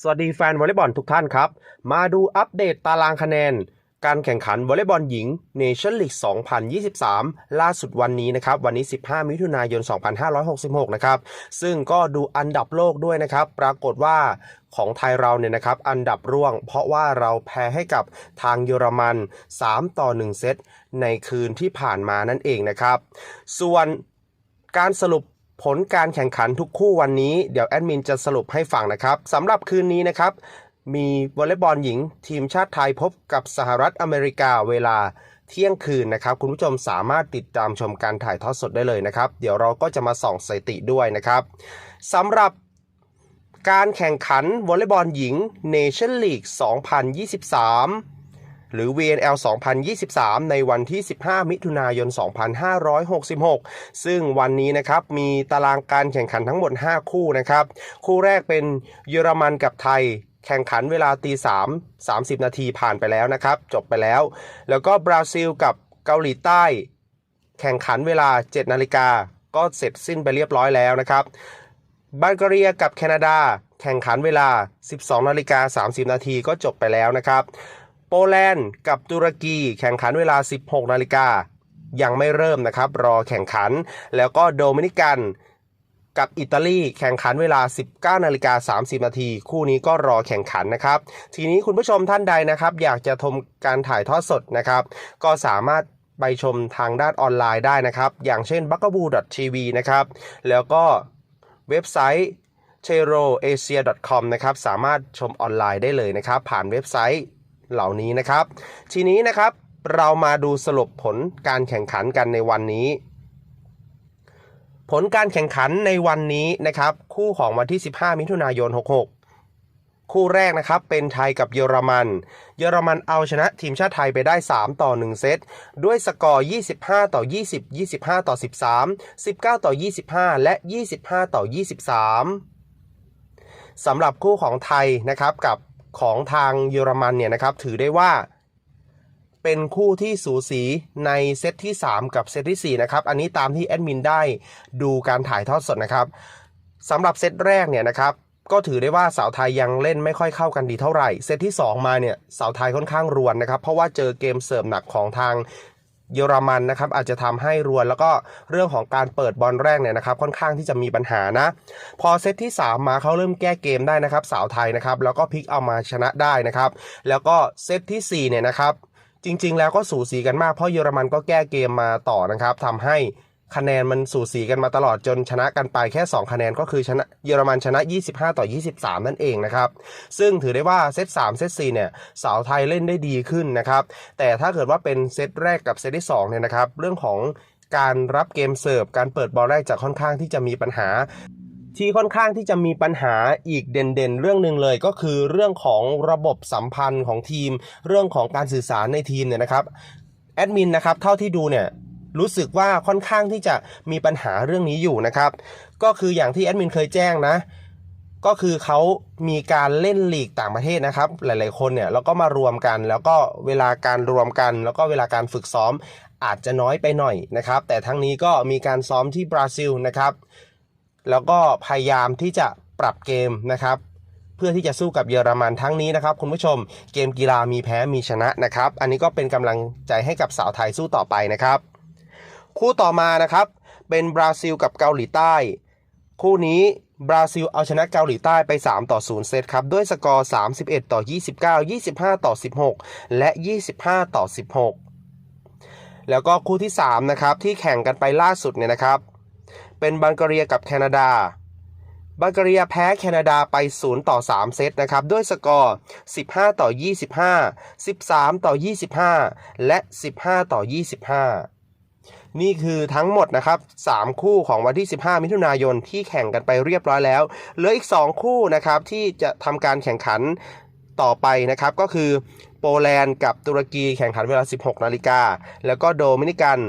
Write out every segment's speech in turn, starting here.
สวัสดีแฟนวอลเลย์บอลทุกท่านครับ มาดูอัปเดตตารางคะแนน การแข่งขันวอลเลย์บอลหญิงเนชั่นลีก 2023 ล่าสุดวันนี้นะครับ วันนี้ 15 มิถุนายน 2566 นะครับ ซึ่งก็ดูอันดับโลกด้วยนะครับ ปรากฏว่าของไทยเราเนี่ยนะครับอันดับร่วง เพราะว่าเราแพ้ให้กับทางเยอรมัน 3 ต่อ 1 เซตในคืนที่ผ่านมานั่นเองนะครับ ส่วนการสรุป ผลการแข่งขันทุกคู่วันนี้เดี๋ยวแอดมินจะสรุปให้ฟังนะครับสำหรับคืนนี้นะครับ มีวอลเลย์บอลหญิง ทีมชาติไทยพบกับสหรัฐอเมริกาเวลาเที่ยงคืนนะครับ คุณผู้ชมสามารถติดตามชมการถ่ายทอดสดได้เลยนะครับ เดี๋ยวเราก็จะมาส่องสถิติด้วยนะครับสำหรับการแข่งขันวอลเลย์บอลหญิง Nation League 2023 หรือ VNL 2023 ในวันที่ 15 มิถุนายน 2566 ซึ่งวันนี้นะครับมีตารางการแข่งขันทั้งหมด 5 คู่นะครับ คู่แรกเป็นเยอรมันกับไทยแข่งขันเวลาตี3 30นาทีผ่านไปแล้วนะครับ จบไปแล้ว แล้วก็บราซิลกับเกาหลีใต้ แข่งขันเวลา 7 นาฬิกา ก็เสร็จสิ้นไปเรียบร้อยแล้วนะครับบัลแกเรียกับแคนาดา แข่งขันเวลา 12 นาฬิกา 30 นาทีก็จบไปแล้วนะครับ โปแลนด์กับตุรกีแข่งขันเวลา 16 นาฬิกา ยังไม่เริ่มนะครับ รอแข่งขัน แล้วก็โดมินิกันกับอิตาลีแข่งขันเวลา 19นาฬิกา30 นาที คู่นี้ก็รอแข่งขันนะครับ ทีนี้คุณผู้ชมท่านใดนะครับ อยากจะชมการถ่ายทอดสดนะครับ ก็สามารถไปชมทางด้านออนไลน์ได้นะครับ อย่างเช่น b u g a b o o TV นะครับ แล้วก็เว็บไซต์ c h e r o a s i a c o m นะครับ สามารถชมออนไลน์ได้เลยนะครับ ผ่านเว็บไซต์ เหล่านี้นะครับ ทีนี้นะครับเรามาดูสรุปผลการแข่งขันกันในวันนี้ ผลการแข่งขันในวันนี้นะครับ คู่ของวันที่ 15 มิถุนายน 66คู่แรกนะครับเป็นไทยกับเยอรมัน เยอรมันเอาชนะทีมชาติไทยไปได้ 3 ต่อ 1 เซต ด้วยสกอร์ 25 ต่อ 20 25 ต่อ 13 19 ต่อ 25 และ 25 ต่อ 23 สำหรับคู่ของไทยนะครับกับ ของทางเยอรมันเนี่ยนะครับถือได้ว่าเป็นคู่ที่สูสีในเซตที่ 3 กับเซตที่4นะครับอันนี้ตามที่แอดมินได้ดูการถ่ายทอดสดนะครับสำหรับเซตแรกเนี่ยนะครับก็ถือได้ว่าสาวไทยยังเล่นไม่ค่อยเข้ากันดีเท่าไหร่ เซตที่ 2 มาเนี่ยสาวไทยค่อนข้างรวนนะครับ เพราะว่าเจอเกมเสิร์ฟหนักของทาง เยอรมันนะครับอาจจะทำให้รวนแล้วก็เรื่องของการเปิดบอลแรกเนี่ยนะครับค่อนข้างที่จะมีปัญหานะ พอเซตที่ 3 มาเขาเริ่มแก้เกมได้นะครับ สาวไทยนะครับแล้วก็พลิกเอามาชนะได้นะครับ แล้วก็เซตทีสี่4เนี่ยนะครับจริง ๆ แล้วก็สูสีกันมากเพราะเยอรมันก็แก้เกมมาต่อนะครับทำให้ คะแนนมันสูสีกันมาตลอดจนชนะกันไปแค่ 2 คะแนนก็คือชนะเยอรมันชนะ 25 ต่อ 23 นั่นเองนะครับ ซึ่งถือได้ว่าเซต3เซต4เนี่ยสาวไทยเล่นได้ดีขึ้นนะครับ แต่ถ้าเกิดว่าเป็นเซตแรกกับเซตที่2เนี่ยนะครับ เรื่องของการรับเกมเสิร์ฟการเปิดบอลแรกจะค่อนข้างที่จะมีปัญหาที่ค่อนข้างที่จะมีปัญหาอีกเด่นๆ เรื่องหนึ่งเลยก็คือเรื่องของระบบสัมพันธ์ของทีม เรื่องของการสื่อสารในทีมเนี่ยนะครับแอดมินนะครับเท่าที่ดูเนี่ย รู้สึกว่าค่อนข้างที่จะมีปัญหาเรื่องนี้อยู่นะครับ ก็คืออย่างที่แอดมินเคยแจ้งนะ ก็คือเขามีการเล่นลีกต่างประเทศนะครับ หลายๆคนเนี่ยแล้วก็มารวมกัน แล้วก็เวลาการรวมกัน แล้วก็เวลาการฝึกซ้อมอาจจะน้อยไปหน่อยนะครับ แต่ทั้งนี้ก็มีการซ้อมที่บราซิลนะครับ แล้วก็พยายามที่จะปรับเกมนะครับเพื่อที่จะสู้กับเยอรมันทั้งนี้นะครับ คุณผู้ชมเกมกีฬามีแพ้มีชนะนะครับ อันนี้ก็เป็นกำลังใจให้กับสาวไทยสู้ต่อไปนะครับ คู่ต่อมานะครับ เป็นบราซิลกับเกาหลีใต้ คู่นี้บราซิลเอาชนะเกาหลีใต้ไป 3 ต่อ 0 เซตครับ ด้วยสกอร์ 31 ต่อ 29 25 ต่อ 16 และ 25 ต่อ 16 แล้วก็คู่ที่ 3 นะครับ ที่แข่งกันไปล่าสุดเนี่ยนะครับ เป็นบัลแกเรียกับแคนาดาบัลแกเรียแพ้แคนาดาไป 0 ต่อ 3 เซตนะครับ ด้วยสกอร์ 15 ต่อ 25 13 ต่อ 25 และ 15 ต่อ 25 นี่คือทั้งหมดนะครับ 3 คู่ของวันที่ 15 มิถุนายนที่แข่งกันไปเรียบร้อยแล้ว เหลืออีก 2 คู่นะครับที่จะทำการแข่งขันต่อไปนะครับ ก็คือโปแลนด์กับตุรกีแข่งขันเวลา 16 นาฬิกา แล้วก็โดมินิกัน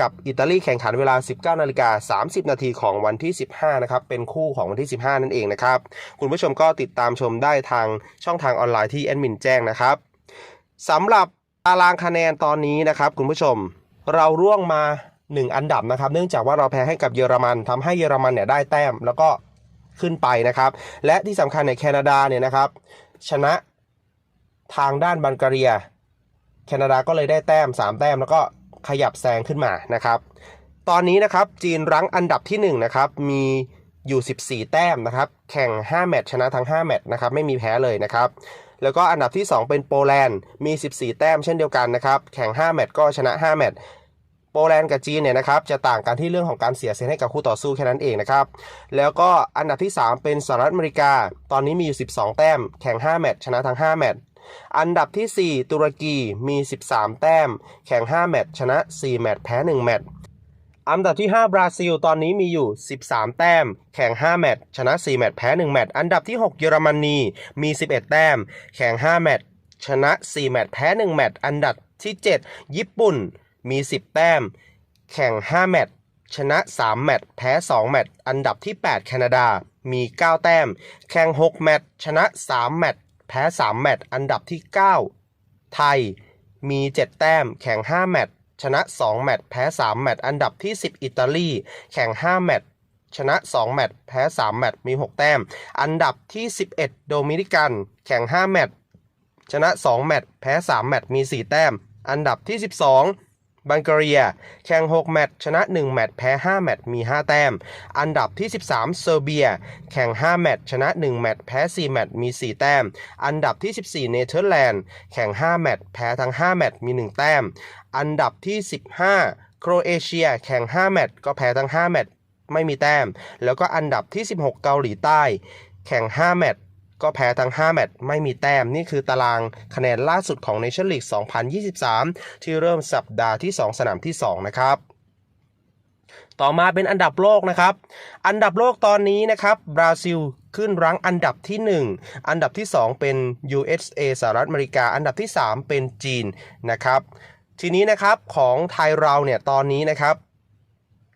กับอิตาลีแข่งขันเวลา 19 นาฬิกา 30 นาทีของวันที่ 15 นะครับ เป็นคู่ของวันที่ 15 นั่นเองนะครับ คุณผู้ชมก็ติดตามชมได้ทางช่องทางออนไลน์ที่แอดมินแจ้งนะครับสำหรับตารางคะแนนตอนนี้นะครับ คุณผู้ชม เราร่วงมา 1 อันดับนะครับ เนื่องจากว่าเราแพ้ให้กับเยอรมันทำให้เยอรมันเนี่ยได้แต้มแล้วก็ขึ้นไปนะครับ และที่สำคัญในแคนาดาเนี่ยนะครับ ชนะทางด้านบัลแกเรีย แคนาดาก็เลยได้แต้ม 3 แต้มแล้วก็ขยับแซงขึ้นมานะครับ ตอนนี้นะครับจีนรั้งอันดับที่1นะครับมีอยู่ 14 แต้มนะครับ แข่ง 5 แมตช์ชนะทั้ง 5 แมตช์นะครับ ไม่มีแพ้เลยนะครับ แล้วก็อันดับที่ 2 เป็นโปแลนด์มี 14 แต้มเช่นเดียวกันนะครับแข่ง 5 แมตช์ก็ชนะ 5 แมตช์โปแลนด์กับจีนเนี่ยนะครับจะต่างกันที่เรื่องของการเสียเซตให้กับคู่ต่อสู้แค่นั้นเองนะครับแล้วก็อันดับที่ 3 เป็นสหรัฐอเมริกา ตอนนี้มีอยู่ 12 แต้มแข่ง 5 แมตช์ชนะทั้ง 5 แมตช์อันดับที่ 4 ตุรกีมี 13 แต้ม แข่ง 5 แมตช์ชนะ 4 แมตช์แพ้ 1 แมตช์ อันดับที่ 5 บราซิล ตอนนี้มีอยู่ 13 แต้ม แข่ง 5 แมตช์ชนะ 4 แมตช์แพ้ 1 แมตช์อันดับที่ 6 เยอรมนีมี 11 แต้ม แข่ง 5 แมตช์ชนะ 4 แมตช์แพ้ 1 แมตช์อันดับที่ 7 ญี่ปุ่นมี 10 แต้ม แข่ง 5 แมตช์ชนะ 3 แมตช์แพ้ 2 แมตช์อันดับที่ 8 แคนาดา มี 9 แต้ม แข่ง 6 แมตช์ชนะ 3 แมตช์แพ้ 3 แมตช์อันดับที่ 9 ไทยมี 7 แต้ม แข่ง 5 แมตช์ ชนะ 2 แมตช์แพ้ 3 แมตช์อันดับที่ 10 อิตาลี แข่ง 5 แมตช์ชนะ 2 แมตช์แพ้ 3 แมตช์มี 6 แต้ม อันดับที่ 11 โดมินิกัน แข่ง 5 แมตช์ชนะ 2 แมตช์แพ้ 3 แมตช์มี 4 แต้ม อันดับที่ 12 บัลแกเรีย แข่ง 6 แมตช์ชนะ 1 แมตช์แพ้ 5 แมตช์มี 5 แต้ม อันดับที่ 13 เซอร์เบีย แข่ง 5 แมตช์ชนะ 1 แมตช์แพ้ 4 แมตช์มี 4 แต้ม อันดับที่ 14 เนเธอร์แลนด์ แข่ง 5 แมตช์แพ้ทั้ง 5 แมตช์มี 1 แต้ม อันดับที่ 15 โครเอเชีย แข่ง 5 แมตช์ก็แพ้ทั้ง 5 แมตช์ไม่มีแต้ม แล้วก็อันดับที่ 16 เกาหลีใต้ แข่ง 5 แมตช์ ก็แพ้ทั้ง 5 แมตช์ไม่มีแต้มนี่คือตารางคะแนนล่าสุดของ Nation League 2023 ที่เริ่มสัปดาห์ที่ 2 สนามที่ 2 นะครับต่อมาเป็นอันดับโลกนะครับ อันดับโลกตอนนี้นะครับ บราซิลขึ้นรั้งอันดับที่ 1 อันดับที่ 2 เป็น USA สหรัฐอเมริกา อันดับที่ 3 เป็นจีนนะครับ ทีนี้นะครับของไทยเราเนี่ยตอนนี้นะครับ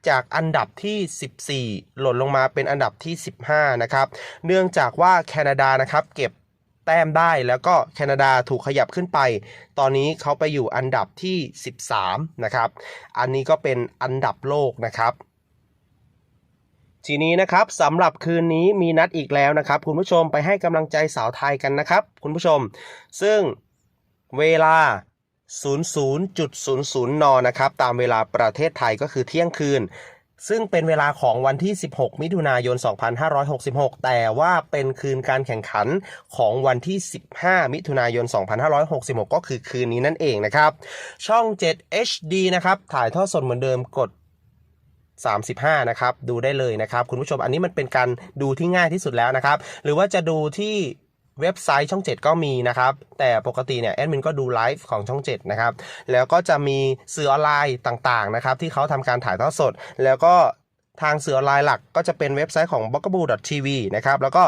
จากอันดับที่ 14 หล่นลงมาเป็นอันดับที่ 15 นะครับ เนื่องจากว่าแคนาดานะครับเก็บแต้มได้แล้วก็แคนาดาถูกขยับขึ้นไป ตอนนี้เขาไปอยู่อันดับที่ 13 นะครับ อันนี้ก็เป็นอันดับโลกนะครับทีนี้นะครับสำหรับคืนนี้มีนัดอีกแล้วนะครับ คุณผู้ชมไปให้กำลังใจสาวไทยกันนะครับ คุณผู้ชม ซึ่งเวลา 00.00 น นะครับ ตามเวลาประเทศไทยก็คือเที่ยงคืน ซึ่งเป็นเวลาของวันที่ 16 มิถุนายน 2566 แต่ว่าเป็นคืนการแข่งขันของวันที่ 15 มิถุนายน 2566 ก็คือคืนนี้นั่นเองนะครับ ช่อง 7 HD นะครับ ถ่ายทอดสดเหมือนเดิมกด35 นะครับ ดูได้เลยนะครับ คุณผู้ชมอันนี้มันเป็นการดูที่ง่ายที่สุดแล้วนะครับ หรือว่าจะดูที่ เว็บไซต์ช่อง 7 ก็มีนะครับ แต่ปกติเนี่ยแอดมินก็ดูไลฟ์ของช่อง 7 นะครับ แล้วก็จะมีสื่อออนไลน์ต่างๆนะครับ ที่เขาทำการถ่ายทอดสด แล้วก็ทางสื่อออนไลน์หลักก็จะเป็นเว็บไซต์ของ b o g a b o o TV นะครับ แล้วก็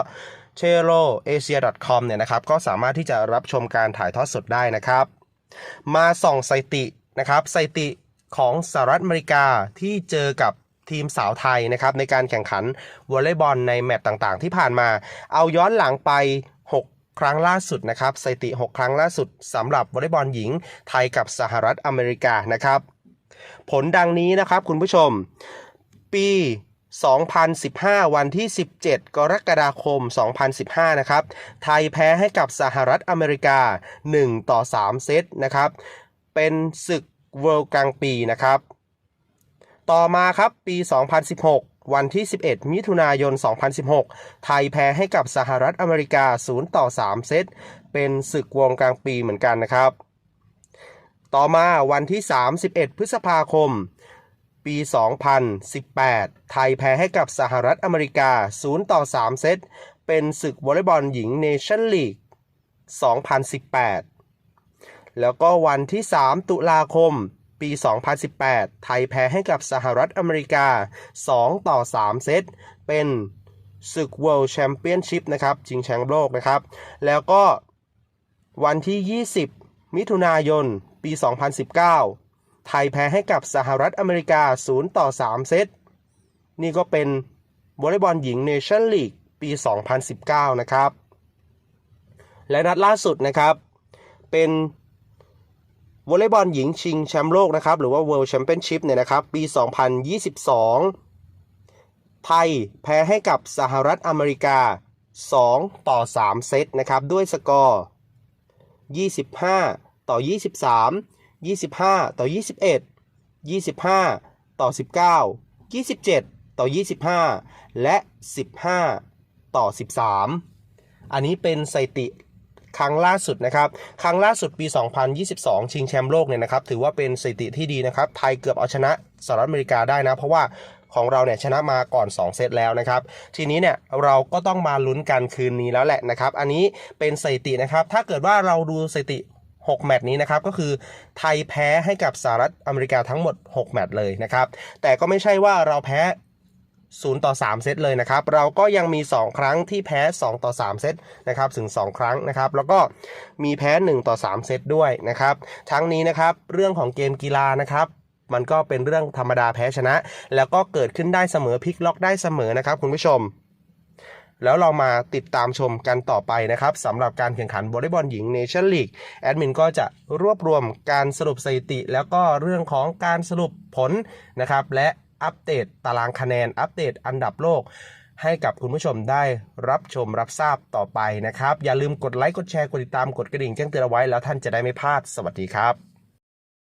c h e r o a s i a c o m เนี่ยนะครับ ก็สามารถที่จะรับชมการถ่ายทอดสดได้นะครับ มาส่องสถิตินะครับสถิติของสหรัฐอเมริกาที่เจอกับทีมสาวไทยนะครับในการแข่งขันวอลเลย์บอลในแมตช์ต่างๆ ที่ผ่านมา เอาย้อนหลังไป ครั้งล่าสุดนะครับสถิติ 6 ครั้งล่าสุดสำหรับวอลเลย์บอลหญิงไทยกับสหรัฐอเมริกานะครับ ผลดังนี้นะครับคุณผู้ชม ปี 2015 วันที่ 17 กรกฎาคม 2015 นะครับ ไทยแพ้ให้กับสหรัฐอเมริกา 1 ต่อ 3 เซตนะครับ เป็นศึกเวิลด์กลางปีนะครับ ต่อมาครับปี 2016 วันที่ 11 มิถุนายน 2016 ไทยแพ้ให้กับสหรัฐอเมริกา 0 ต่อ 3 เซต เป็นศึกวงกลางปีเหมือนกันนะครับ ต่อมาวันที่ 31 พฤษภาคม ปี 2018 ไทยแพ้ให้กับสหรัฐอเมริกา 0 ต่อ 3 เซต เป็นศึกวอลเลย์บอลหญิงเนชั่นลีก 2018 แล้วก็วันที่ 3 ตุลาคม ปี 2018 ไทยแพ้ให้กับสหรัฐอเมริกา 2 ต่อ 3 เซต เป็นศึก World Championship นะครับชิงแชมป์โลกนะครับ แล้วก็วันที่ 20 มิถุนายน ปี 2019 ไทยแพ้ให้กับสหรัฐอเมริกา 0 ต่อ 3 เซต นี่ก็เป็นวอลเลย์บอลหญิงเนชั่นลีกปี 2019 นะครับ และนัดล่าสุดนะครับ เป็น วอลเลย์บอลหญิงชิงแชมป์โลกนะครับหรือว่า World Championship เนี่ยนะครับปี 2022 ไทยแพ้ให้กับสหรัฐอเมริกา 2 ต่อ 3 เซตนะครับด้วยสกอร์ 25 ต่อ 23 25 ต่อ 21 25 ต่อ 19 27 ต่อ 25 และ 15 ต่อ 13 อันนี้เป็นสถิติ ครั้งล่าสุดนะครับ ครั้งล่าสุดปี 2022 ชิงแชมป์โลกเนี่ยนะครับ ถือว่าเป็นสถิติที่ดีนะครับ ไทยเกือบเอาชนะสหรัฐอเมริกาได้นะ เพราะว่าของเราเนี่ยชนะมาก่อน 2 เซตแล้วนะครับ ทีนี้เนี่ยเราก็ต้องมาลุ้นกันคืนนี้แล้วแหละนะครับ อันนี้เป็นสถิตินะครับ ถ้าเกิดว่าเราดูสถิติ6แมตช์นี้นะครับก็คือไทยแพ้ให้กับสหรัฐอเมริกาทั้งหมด 6 แมตช์เลยนะครับ แต่ก็ไม่ใช่ว่าเราแพ้ 0 ต่อ 3 เซตเลยนะครับ เราก็ยังมี 2 ครั้งที่แพ้ 2 ต่อ 3 เซตนะครับถึง 2 ครั้งนะครับ แล้วก็มีแพ้ 1 ต่อ 3 เซตด้วยนะครับ ทั้งนี้นะครับเรื่องของเกมกีฬานะครับมันก็เป็นเรื่องธรรมดาแพ้ชนะ แล้วก็เกิดขึ้นได้เสมอพลิกล็อกได้เสมอนะครับคุณผู้ชม แล้วเรามาติดตามชมกันต่อไปนะครับสำหรับการแข่งขันวอลเลย์บอลหญิงเนชั่นลีกแอดมินก็จะรวบรวมการสรุปสถิติ แล้วก็เรื่องของการสรุปผลนะครับ และ อัปเดตตารางคะแนน อัปเดตอันดับโลก ให้กับคุณผู้ชมได้รับชมรับทราบต่อไปนะครับ อย่าลืมกดไลค์กดแชร์กดติดตามกดกระดิ่งแจ้งเตือนเอาไว้แล้วท่านจะได้ไม่พลาดสวัสดีครับ